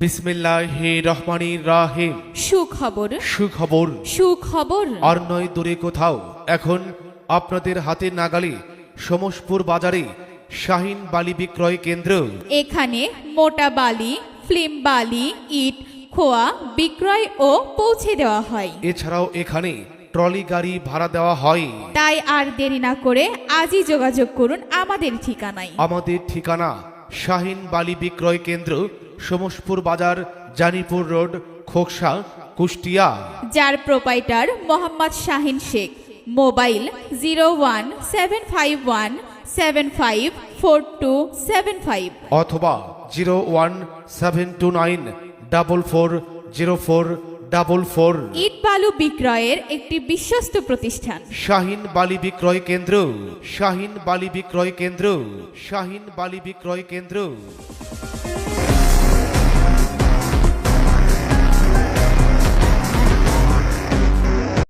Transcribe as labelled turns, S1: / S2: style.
S1: বিসমিল্লাহ রহমানির রাহিম
S2: সুখবর।
S1: সুখবর।
S2: সুখবর।
S1: আর নয় দূরে কোথাও। এখন আপনাদের হাতের নাগালে সমসপুর বাজারে শাহিন বালি বিক্রয় কেন্দ্র।
S2: এখানে মোটা বালি ফিল্ম বালি ইট খোয়া বিক্রয় ও পৌঁছে দেওয়া হয়।
S1: এছাড়াও এখানে ট্রলি গাড়ি ভাড়া দেওয়া হয়।
S2: তাই আর দেরি না করে আজই যোগাযোগ করুন আমাদের ঠিকানায়।
S1: আমাদের ঠিকানা শাহিন বালি বিক্রয় কেন্দ্র সমসপুর বাজার জানিপুর রোড খোকসা কুষ্টিয়া।
S2: যার proprietor Mohammad Shahin Sheikh. Mobile zero one seven five one seven five four two seven five.
S1: অথবা zero one seven two nine double four zero four double four.
S2: ইট বালু বিক্রয়ের একটি বিশ্বস্ত প্রতিষ্ঠান।
S1: শাহিন বালি বিক্রয় কেন্দ্র। শাহিন বালি বিক্রয় কেন্দ্র। শাহিন বালি বিক্রয় কেন্দ্র।